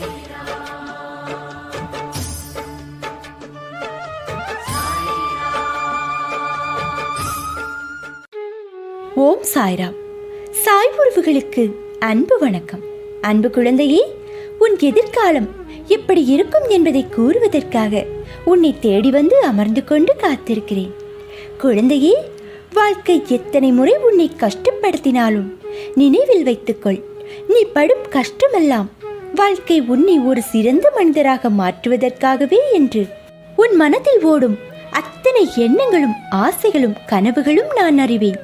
ஓம் சாய்ராம். சாய் உறவுகளுக்கு அன்பு வணக்கம். அன்பு குழந்தையே உன் எதிர்காலம் எப்படி இருக்கும் என்பதை கூறுவதற்காக உன்னை தேடி வந்து அமர்ந்து கொண்டு காத்திருக்கிறேன். குழந்தையே வாழ்க்கை எத்தனை முறை உன்னை கஷ்டப்படுத்தினாலும் நினைவில் வைத்துக்கொள். நீ படும் கஷ்டமெல்லாம் வாழ்க்கை உன்னை ஒரு சிறந்த மனிதராக மாற்றுவதற்காகவே என்று. உன் மனதில் ஓடும் அத்தனை எண்ணங்களும் ஆசைகளும் கனவுகளும் நான் அறிவேன்.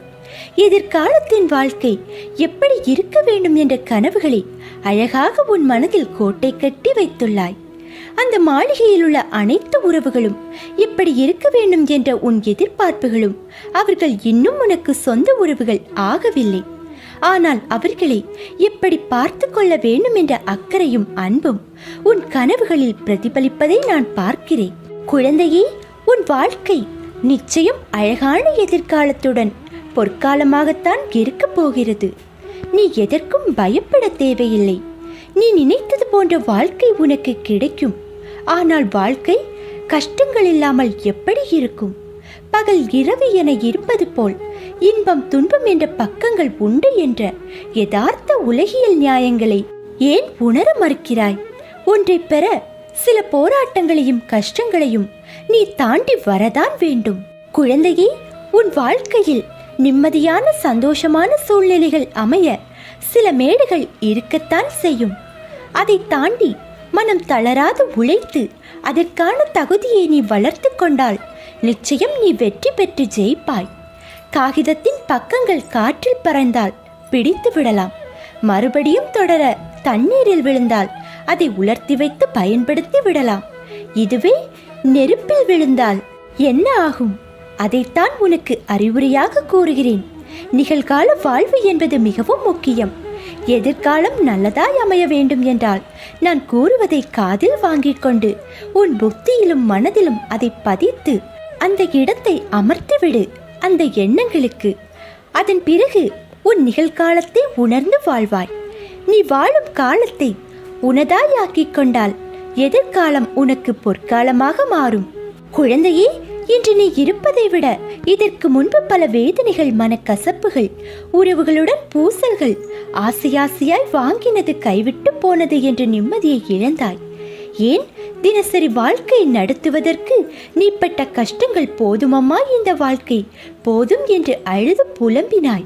எதிர்காலத்தின் வாழ்க்கை எப்படி இருக்க வேண்டும் என்ற கனவுகளை அழகாக உன் மனதில் கோட்டை கட்டி வைத்துள்ளாய். அந்த மாளிகையில் உள்ள அனைத்து உறவுகளும் எப்படி இருக்க வேண்டும் என்ற உன் எதிர்பார்ப்புகளும் அவர்கள் இன்னும் உனக்கு சொந்த உறவுகள் ஆகவில்லை. ஆனால் அவர்களை எப்படி பார்த்து கொள்ள வேண்டும் என்ற அக்கறையும் அன்பும் உன் கனவுகளில் பிரதிபலிப்பதை நான் பார்க்கிறேன். குழந்தையே உன் வாழ்க்கை நிச்சயம் அழகான எதிர்காலத்துடன் பொற்காலமாகத்தான் இருக்கப் போகிறது. நீ எதற்கும் பயப்பட தேவையில்லை. நீ நினைத்தது போன்ற வாழ்க்கை உனக்கு கிடைக்கும். ஆனால் வாழ்க்கை கஷ்டங்கள் இல்லாமல் எப்படி இருக்கும்? பகல் இரவு என இருப்பது போல் இன்பம் துன்பம் என்ற பக்கங்கள் உண்டு என்ற யதார்த்த உலகியல் நியாயங்களை ஏன் உணர மறுக்கிறாய்? ஒன்றை பெற சில போராட்டங்களையும் கஷ்டங்களையும் நீ தாண்டி வரதான் வேண்டும். குழந்தையே உன் வாழ்க்கையில் நிம்மதியான சந்தோஷமான சூழ்நிலைகள் அமைய சில மேடுகள் இருக்கத்தான் செய்யும். அதை தாண்டி மனம் தளராது உழைத்து அதற்கான தகுதியை நீ வளர்த்து கொண்டால் நிச்சயம் நீ வெற்றி பெற்று ஜெயிப்பாய். காகிதத்தின் பக்கங்கள் காற்றில் பறந்தால் பிடித்து விடலாம். மறுபடியும் தொடர தண்ணீரில் விழுந்தால் அதை உலர்த்தி வைத்து பயன்படுத்தி விடலாம். இதுவே நெருப்பில் விழுந்தால் என்ன ஆகும்? அதைத்தான் உனக்கு அறிவுரையாக கூறுகிறேன். நிகழ்கால வாழ்வு என்பது மிகவும் முக்கியம். எதிர்காலம் நல்லதாய் அமைய வேண்டும் என்றால் நான் கூறுவதை காதில் வாங்கிக் கொண்டு உன் புத்தியிலும் மனதிலும் அதை பதித்து அந்த இடத்தை அமர்த்திவிடு அந்த எண்ணங்களுக்கு. அதன் பிறகு உன் நிகழ்காலத்தை உணர்ந்து வாழ்வாய். நீ வாழும் காலத்தை உனதாயாக்கிக் கொண்டால் எதிர்காலம் உனக்கு பொற்காலமாக மாறும். குழந்தையே இன்று நீ இருப்பதை விட இதற்கு முன்பு பல வேதனைகள் மனக்கசப்புகள் உறவுகளுடன் பூசல்கள் ஆசையாசையாய் வாங்கினது கைவிட்டு போனது என்ற நிம்மதியை இழந்தாய். ஏன்? தினசரி வாழ்க்கை நடத்துவதற்கு நீ பட்ட கஷ்டங்கள் போதுமம்மா இந்த வாழ்க்கை? போதும் என்று அழுது புலம்பினாய்.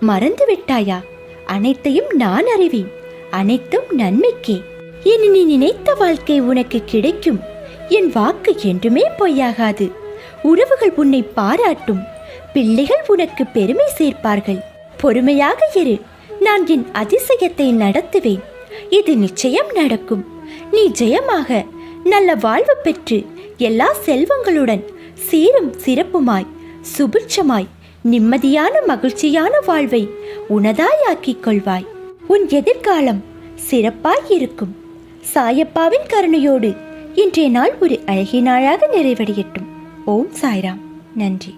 மறந்து விட்டாயா அனைத்தையும் நான் அறிவேன். அனைத்தும் நன்மைக்கே. இனி நீ நினைத்த வாழ்க்கை உனக்கு கிடைக்கும். என் வாக்கு என்றுமே பொய்யாகாது. உறவுகள் உன்னை பாராட்டும். பிள்ளைகள் உனக்கு பெருமை சேர்ப்பார்கள். பொறுமையாக இரு. நான் என் அதிசயத்தை நடத்துவேன். இது நிச்சயம் நடக்கும். நீ ஜெயமாக நல்ல வாழ்வு பெற்று எல்லா செல்வங்களுடன் சீரும் சிறப்புமாய் சுபிட்சமாய் நிம்மதியான மகிழ்ச்சியான வாழ்வை உனதாயாக்கிக் கொள்வாய். உன் எதிர்காலம் சிறப்பாய் இருக்கும். சாயப்பாவின் கருணையோடு இன்றைய நாள் ஒரு அழகிய நாளாக நிறைவடையட்டும். ஓம் சாய்ராம். நன்றி.